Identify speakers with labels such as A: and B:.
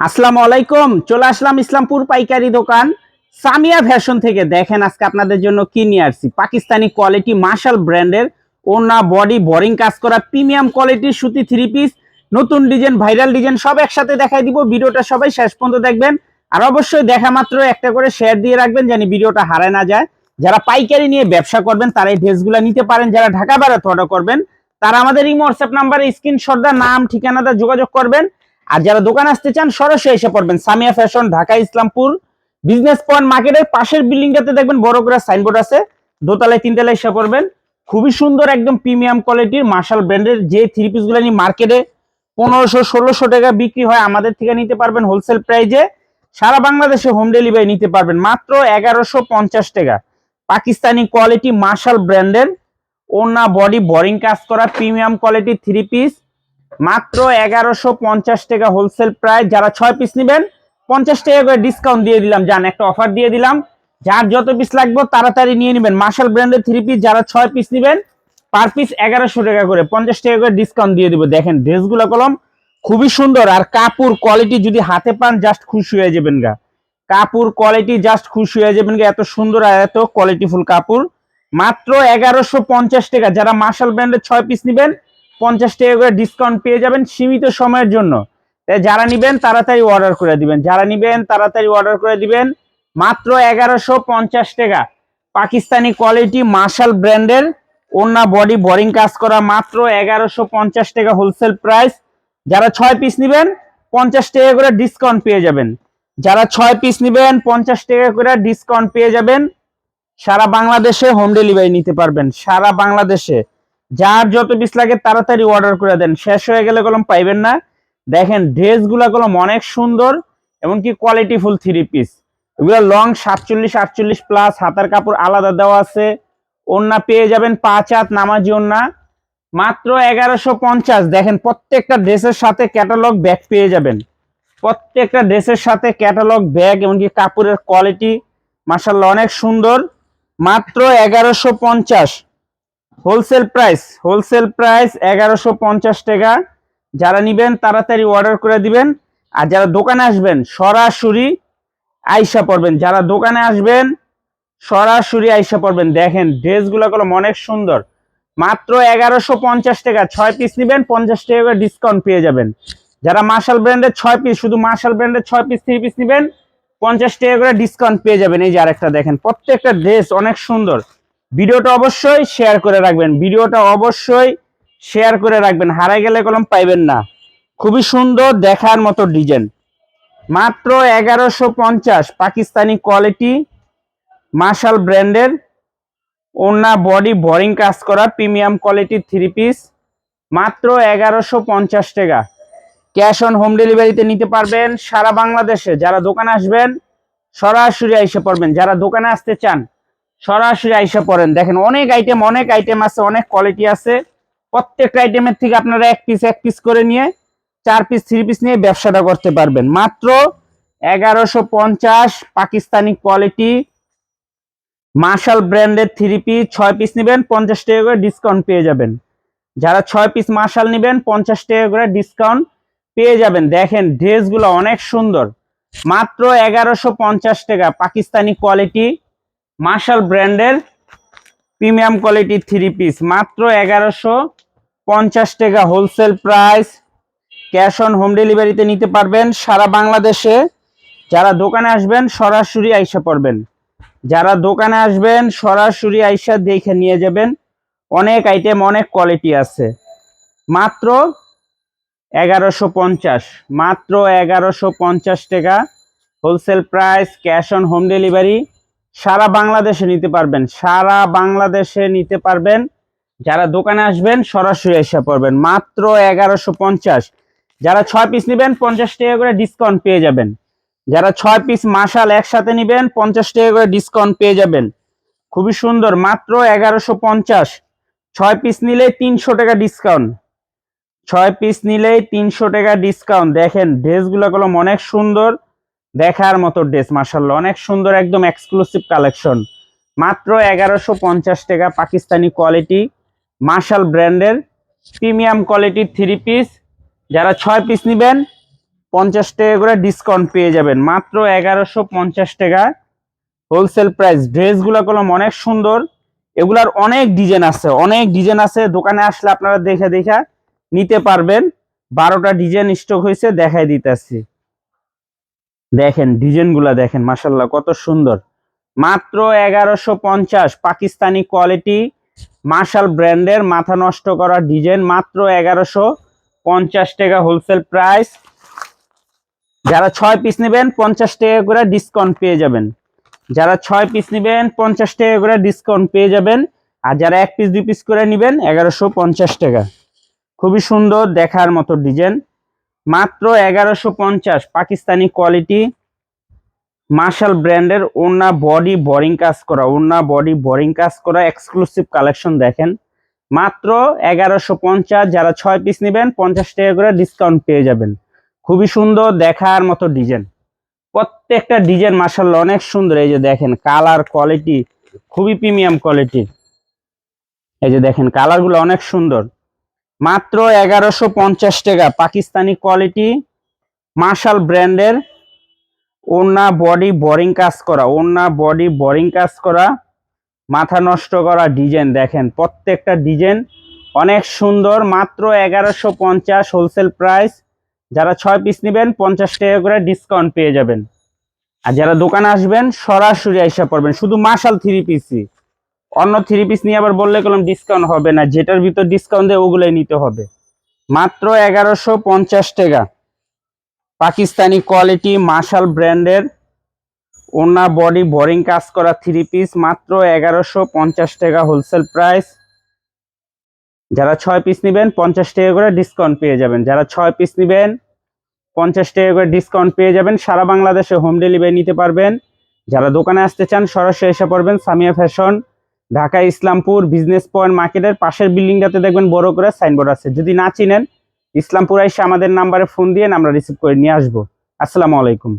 A: আসসালামু আলাইকুম, চলে আসলাম ইসলামপুর পাইকারি দোকান। সামিয়া ফ্যাশন থেকে দেখেন আজকে আপনাদের জন্য কি নিয়ে আসছি। পাকিস্তানি কোয়ালিটি মার্শাল ব্র্যান্ডের ওনা বডি বোরিং কাজ করা প্রিমিয়াম কোয়ালিটির সুতি থ্রি পিস নতুন ডিজাইন ভাইরাল ডিজাইন সব একসাথে দেখাই দিব। ভিডিওটা সবাই শেষ পর্যন্ত দেখবেন। আর অবশ্যই দেখা মাত্র একটা করে শেয়ার দিয়ে রাখবেন জানি ভিডিওটা হারায় না যায়। যারা পাইকারি নিয়ে ব্যবসা করবেন, তারা এই ড্রেসগুলো নিতে পারেন। যারা ঢাকা বেড়াতে অর্ডার করবেন তারা আমাদের এই হোয়াটসঅ্যাপ নাম্বারে স্ক্রিনশটটা নাম ঠিকানাটা যোগাযোগ করবেন। আর যারা দোকান আসতে চান, সরাসরি এসে পড়বেন। Samia fashion Dhaka, Islampur business point মার্কেটের পাশের বিল্ডিংটাতে দেখবেন বড় করে সাইনবোর্ড আছে। দোতলায়, তিনতলায় এসে পড়বেন। খুবই সুন্দর, একদম প্রিমিয়াম কোয়ালিটির মার্শাল ব্র্যান্ডের যে থ্রি পিসগুলো নিয়ে মার্কেটে পনেরোশো, ষোলোশো টাকা বিক্রি হয়, আমাদের থেকে নিতে পারবেন হোলসেল প্রাইজে সারা বাংলাদেশে হোম ডেলিভারি নিতে পারবেন। মাত্র এগারোশো পঞ্চাশ টাকা। পাকিস্তানি কোয়ালিটি মার্শাল ব্র্যান্ডের ওনা বডি বোরিং কাজ করা প্রিমিয়াম কোয়ালিটি থ্রি পিস মাত্র এগারোশো পঞ্চাশ টাকা হোলসেল প্রাইস যারা ছয় পিস নেবেন, পঞ্চাশ টাকা করে ডিসকাউন্ট দিয়ে দিলাম যান একটা অফার দিয়ে দিলাম। যার যত পিস লাগবে, তাড়াতাড়ি নিয়ে নেবেন। মার্শাল ব্র্যান্ডের থ্রি পিস যারা ছয় পিস নেবেন পার পিস এগারোশো টাকা করে, পঞ্চাশ টাকা করে ডিসকাউন্ট দিয়ে দিব। দেখেন ড্রেসগুলো কলম খুবই সুন্দর, আর কাপড় কোয়ালিটি যদি হাতে পান জাস্ট খুশি হয়ে যাবেন গা। কাপড় কোয়ালিটি জাস্ট খুশি হয়ে যাবেন গা, এত সুন্দর আর এত কোয়ালিটিফুল কাপড়। মাত্র এগারোশো পঞ্চাশ টাকা। যারা মার্শাল ব্র্যান্ডের ছয় পিস নেবেন, পঞ্চাশ টাকা করে ডিসকাউন্ট পেয়ে যাবেন সীমিত সময়ের জন্য। যারা নেবেন, তাড়াতাড়ি অর্ডার করে দিবেন। যারা নেবেন, তাড়াতাড়ি অর্ডার করে দিবেন। মাত্র এগারোশো পঞ্চাশ টাকা। পাকিস্তানি কোয়ালিটি মার্শাল ব্র্যান্ডের ওনা বডি বোরিং কাজ করা মাত্র এগারোশো পঞ্চাশ টাকা হোলসেল প্রাইস যারা ছয় পিস নেবেন, পঞ্চাশ টাকা করে ডিসকাউন্ট পেয়ে যাবেন। যারা ছয় পিস নেবেন, পঞ্চাশ টাকা করে ডিসকাউন্ট পেয়ে যাবেন। সারা বাংলাদেশে হোম ডেলিভারি নিতে পারবেন, সারা বাংলাদেশে। যার যত পিস লাগে তাড়াতাড়ি অর্ডার করে দেন। শেষ হয়ে গেলে কলম পাইবেন না। দেখেন ড্রেসগুলো কলম অনেক সুন্দর, এমনকি কোয়ালিটি ফুল থ্রি পিস এগুলো লং সাতচল্লিশ, আটচল্লিশ প্লাস হাতার কাপড় আলাদা দেওয়া আছে। ওন্না পেয়ে যাবেন পাঁচ হাত নামাজি ওন্না মাত্র এগারোশো পঞ্চাশ। দেখেন প্রত্যেকটা ড্রেসের সাথে ক্যাটালগ ব্যাগ পেয়ে যাবেন। প্রত্যেকটা ড্রেসের সাথে ক্যাটালগ ব্যাগ এমনকি কাপড়ের কোয়ালিটি মার্শাল্লাহ অনেক সুন্দর। মাত্র এগারোশো পঞ্চাশ। হোলসেল প্রাইস হোলসেল প্রাইস এগারোশো পঞ্চাশ টাকা। যারা নিবেন, তাড়াতাড়ি অর্ডার করে দিবেন। আর যারা দোকানে আসবেন, সরাসরি আইসা পড়বেন। যারা দোকানে আসবেন, সরাসরি আইসা পড়বেন। দেখেন, ড্রেসগুলো কলম অনেক সুন্দর। মাত্র এগারোশো পঞ্চাশ টাকা। ছয় পিস নিবেন, পঞ্চাশ টাকা ডিসকাউন্ট পেয়ে যাবেন। যারা মার্শাল ব্র্যান্ডের ছয় পিস শুধু মার্শাল ব্র্যান্ডের ছয় পিস থ্রি পিস নিবেন পঞ্চাশ টাকা করে ডিসকাউন্ট পেয়ে যাবেন। এই যে আরেকটা দেখেন, প্রত্যেকটা ড্রেস অনেক সুন্দর। ভিডিওটা অবশ্যই শেয়ার করে রাখবেন। ভিডিওটা অবশ্যই শেয়ার করে রাখবেন। হারাই গেলে কলম পাইবেন না। খুবই সুন্দর দেখার মতো ডিজাইন মাত্র এগারোশো পঞ্চাশ। পাকিস্তানি কোয়ালিটি মার্শাল ব্র্যান্ডের ওনা বডি বোরিং কাজ করা প্রিমিয়াম কোয়ালিটি থ্রি পিস মাত্র এগারোশো পঞ্চাশ টাকা। ক্যাশ অন হোম ডেলিভারিতে নিতে পারবেন সারা বাংলাদেশে। যারা দোকানে আসবেন, সরাসরি আইসে পড়বেন। যারা দোকানে আসতে চান, সরাসরি আইসা পড়েন। দেখেন, অনেক আইটেম অনেক আইটেম আছে, অনেক কোয়ালিটি আছে। প্রত্যেকটা আইটেমের থেকে আপনারা এক পিস এক পিস করে নিয়ে, চার পিস থ্রি পিস নিয়ে ব্যবসাটা করতে পারবেন। মাত্র এগারোশো পঞ্চাশ পাকিস্তানি কোয়ালিটি মার্শাল ব্র্যান্ডের থ্রি পিস ছয় পিস নেবেন, পঞ্চাশ টাকা করে ডিসকাউন্ট পেয়ে যাবেন। যারা ছয় পিস মার্শাল নেবেন, পঞ্চাশ টাকা করে ডিসকাউন্ট পেয়ে যাবেন। দেখেন, ড্রেসগুলো অনেক সুন্দর। মাত্র এগারোশো পঞ্চাশ টাকা। পাকিস্তানি কোয়ালিটি মার্শাল ব্র্যান্ডের প্রিমিয়াম কোয়ালিটি থ্রি পিস মাত্র এগারোশো পঞ্চাশ টাকা wholesale price cash on home ডেলিভারিতে নিতে পারবেন সারা বাংলাদেশে। যারা দোকানে আসবেন, সরাসরি আইসা পড়বেন। যারা দোকানে আসবেন, সরাসরি আইসা দেখে নিয়ে যাবেন। অনেক আইটেম অনেক কোয়ালিটি আছে। মাত্র এগারোশো পঞ্চাশ, মাত্র এগারোশো পঞ্চাশ টাকা। Wholesale price, cash on home delivery. সারা বাংলাদেশে নিতে পারবেন, সারা বাংলাদেশে নিতে পারবেন। যারা দোকানে আসবেন, সরাসরি এসে পড়বেন। মাত্র এগারোশো পঞ্চাশ। যারা ছয় পিস নেবেন, পঞ্চাশ টাকা করে ডিসকাউন্ট পেয়ে যাবেন। যারা ছয় পিস মাসাল একসাথে নেবেন, পঞ্চাশ টাকা করে ডিসকাউন্ট পেয়ে যাবেন। খুবই সুন্দর, মাত্র এগারোশো পঞ্চাশ। ছয় পিস নিলে তিনশো টাকা ডিসকাউন্ট ছয় পিস নিলেই তিনশো টাকা ডিসকাউন্ট দেখেন, ড্রেসগুলো কলম অনেক সুন্দর। দেখার মতো ড্রেস মার্শাল্লাহ অনেক সুন্দর, একদম এক্সক্লুসিভ কালেকশন মাত্র এগারোশো পঞ্চাশ টাকা পাকিস্তানি কোয়ালিটি মার্শাল ব্র্যান্ডের। প্রিমিয়াম কোয়ালিটির থ্রি পিস যারা ছয় পিস নেবেন, পঞ্চাশ টাকা করে ডিসকাউন্ট পেয়ে যাবেন। মাত্র এগারোশো পঞ্চাশ টাকা হোলসেল প্রাইস ড্রেসগুলো কলম অনেক সুন্দর। এগুলার অনেক ডিজাইন আছে, অনেক ডিজাইন আছে। দোকানে আসলে আপনারা দেখে দেখে নিতে পারবেন। বারোটা ডিজাইন স্টক হয়েছে, দেখাই দিতেছি। দেখেন, ডিজাইনগুলা দেখেন মাসাল্লাহ কত সুন্দর। মাত্র এগারোশো পঞ্চাশ, পাকিস্তানি কোয়ালিটি মার্শাল ব্র্যান্ডের মাথা নষ্ট করা ডিজাইন, মাত্র এগারোশো পঞ্চাশ টাকা হোলসেল প্রাইস যারা ছয় পিস নেবেন, পঞ্চাশ টাকা করে ডিসকাউন্ট পেয়ে যাবেন। যারা ছয় পিস নেবেন, পঞ্চাশ টাকা করে ডিসকাউন্ট পেয়ে যাবেন। আর যারা এক পিস দুই পিস করে নেবেন, এগারোশো পঞ্চাশ টাকা। খুবই সুন্দর দেখার মতো ডিজাইন মাত্র এগারোশো পঞ্চাশ পাকিস্তানি কোয়ালিটি মার্শাল ব্র্যান্ডের ওনা বডি বোরিং কাজ করা ওনা বডি বোরিং কাজ করা এক্সক্লুসিভ কালেকশন দেখেন। মাত্র এগারোশো পঞ্চাশ, যারা ছয় পিস নেবেন, পঞ্চাশ টাকা করে ডিসকাউন্ট পেয়ে যাবেন। খুবই সুন্দর দেখার মতো ডিজাইন প্রত্যেকটা ডিজাইন মার্শাল অনেক সুন্দর। এই যে দেখেন কালার কোয়ালিটি খুবই প্রিমিয়াম কোয়ালিটির এই যে দেখেন কালারগুলো অনেক সুন্দর। মাত্র এগারোশো পঞ্চাশ টাকা। পাকিস্তানি কোয়ালিটি মার্শাল ব্র্যান্ডের ওনা বডি বোরিং কাজ করা ওনা বডি বোরিং কাজ করা, মাথা নষ্ট করা ডিজাইন দেখেন, প্রত্যেকটা ডিজাইন অনেক সুন্দর, মাত্র এগারোশো পঞ্চাশ হোলসেল প্রাইস যারা ছয় পিস নেবেন, পঞ্চাশ টাকা করে ডিসকাউন্ট পেয়ে যাবেন। আর যারা দোকানে আসবেন, সরাসরি আইসা পড়বেন, শুধু মার্শাল থ্রি পিসই অন্য থ্রি পিস নিয়ে আবার বললে কোনো ডিসকাউন্ট হবে না। যেটার ভিতর ডিসকাউন্ট দেয় ওগুলোই নিতে হবে। মাত্র এগারোশো পঞ্চাশ টাকা। পাকিস্তানি কোয়ালিটি মার্শাল ব্র্যান্ডের ওনা বডি বোরিং কাজ করা থ্রি পিস মাত্র এগারোশো পঞ্চাশ টাকা হোলসেল প্রাইস যারা ছয় পিস নেবেন, পঞ্চাশ টাকা করে ডিসকাউন্ট পেয়ে যাবেন। যারা ছয় পিস নেবেন, পঞ্চাশ টাকা করে ডিসকাউন্ট পেয়ে যাবেন। সারা বাংলাদেশে হোম ডেলিভারি নিতে পারবেন। যারা দোকানে আসতে চান, সরাসরি এসে পড়বেন Samia fashion Dhaka Islampur business point মার্কেটের পাশের বিল্ডিংটাতে দেখবেন বড় করে সাইনবোর্ড আছে। যদি না চিনেন, ইসলামপুর এসে আমাদের নাম্বারে ফোন দিয়ে আমরা রিসিভ করে নিয়ে আসব। আসসালামু আলাইকুম।